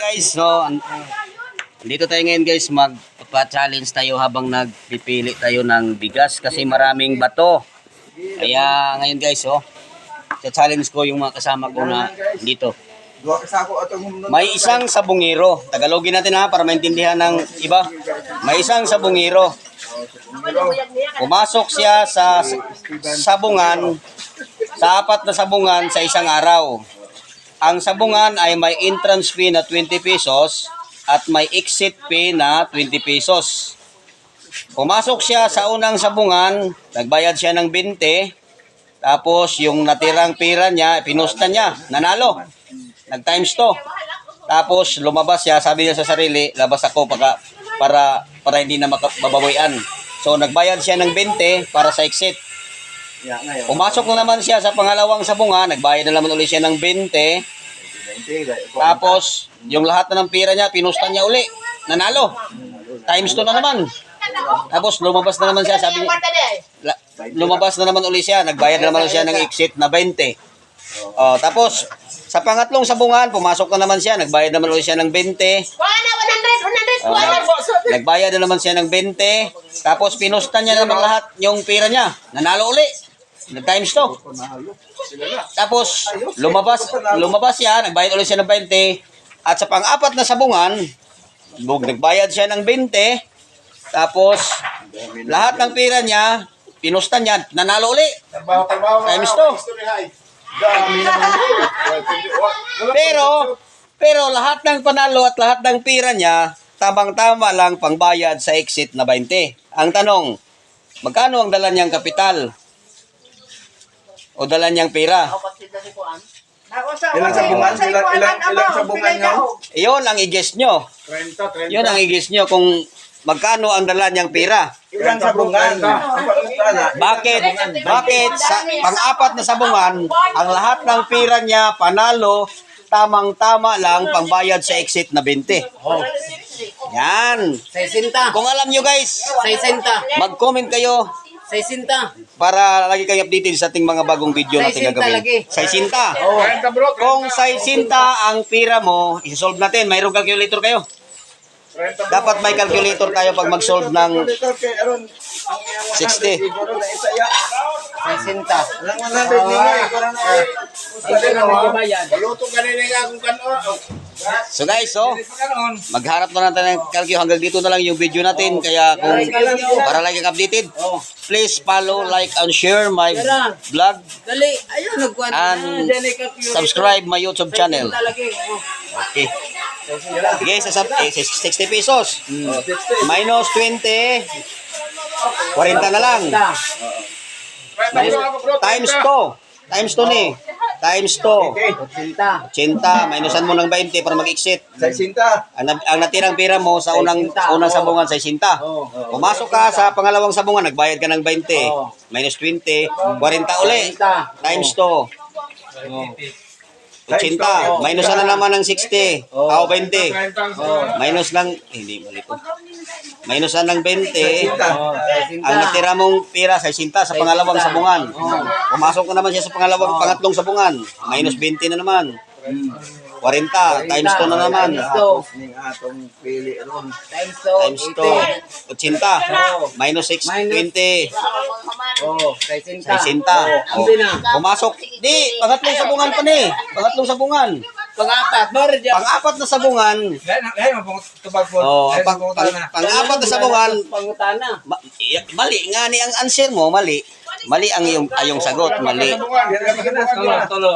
guys, so dito tayo ngayon guys, magpa-challenge tayo habang nagpipili tayo ng bigas kasi maraming bato. Kaya ngayon guys, oh, challenge ko yung mga kasama ko na dito. May isang sabungero. Tagalogin natin ha para maintindihan ng iba. May isang sabungero. Pumasok siya sa sabungan, sa apat na sabungan sa isang araw. Ang sabungan ay may entrance fee na 20 pesos at may exit fee na 20 pesos. Pumasok siya sa unang sabungan, nagbayad siya ng 20, tapos yung natirang pera niya, pinusta niya, nanalo. Nag times to. Tapos lumabas siya, sabi niya sa sarili, labas ako para para para hindi na makababawian. So nagbayad siya ng 20 para sa exit. Pumasok na naman siya sa pangalawang sabungan, nagbayad na naman ulit siya ng 20. 20 dai. Tapos yung lahat na ng pera niya, pinusta niya uli. Nanalo. Times 2 na naman. Tapos lumabas na naman siya, sabi niya, lumabas na naman uli siya, nagbayad na naman siya ng exit na 20. Oh, tapos sa pangatlong sabungan, pumasok na naman siya, nagbayad naman ulit siya ng 20. Kuha na, 100, 100, kuha na. nagbayad na naman siya ng 20. Tapos pinusta niya naman lahat yung pera niya. Nanalo uli. Nag times to. Tapos lumabas lumabas siya, nagbayad ulit siya ng 20. At sa pang-apat na sabungan, nagbayad siya ng 20. Tapos lahat ng pera niya, pinusta niya, nanalo uli. Times. Wala Pero pero lahat ng panalo at lahat ng pera niya, tamang-tama lang pangbayad sa exit na 20. Ang tanong, magkano ang dala niyang kapital? O dala niyang pera? Ilang sabungan? Ilang, ilang, ilang sabungan nga? Iyon ang i-guess nyo. 30, 30. Yun ang i-guess nyo kung magkano ang dala niyang pera. Ilang sabungan? Bakit? Bakit sa pang-apat na sabungan, ang lahat ng pera niya panalo, tamang-tama lang pangbayad sa exit na 20. Yan. 60. Kung alam nyo guys, 60. mag-comment kayo 60. para lagi kayo updated sa ating mga bagong video natin 60 gagawin. lagi. Sa isinta. Oh. Kung sa isinta ang pira mo, isolve natin. Mayroong calculator kayo. Dapat may calculator tayo pag mag-solve ng 60. 60. Ilang 100 ninyo eh. Parang na eh. Baluto kanina nga kung kano. So guys, so magharap na natin ng calculator. Hanggang dito na lang yung video natin. Kaya kung para lagi kang updated, please follow, like, and share my vlog Dali. Ayun, nagkuhan. and subscribe my YouTube channel. Talagi. Okay. Okay, sa eh, 60 pesos. Minus 20. 40 na lang. Times 2. Times 2 ni. Times 2. 80. Minusan mo ng 20 para mag-exit. Sa isinta. Ang, na- ang natirang pera mo sa unang unang sabungan sa 60. Pumasok ka sa pangalawang sabungan, nagbayad ka ng 20. Minus 20. 40 uli. Times 2. 80. Minusan na naman ng 60. Ako 20. Minus lang, hindi mali ko. Minusan ng 20. Ang natira mong sa sinta sa pangalawang sabungan. Pumasok na naman siya sa pangalawang pangatlong sabungan. Minus 20 na naman. 40 times 2 na naman. Atong pili ron. Times Times 2. 2. 80. Minus 6, 20. Oh, 60. 60. Ang Oh. na. Pumasok. Di, pangatlong sabungan pa ni. Pangatlong sabungan. Pang-apat. Dyan. Pang-apat na sabungan. Oh, pang, pang, pang-apat na sabungan, Pangutana. Ma- mali nga ni ang answer mo, mali. Mali ang iyong ayong sagot, mali. Sabungan. Tulo.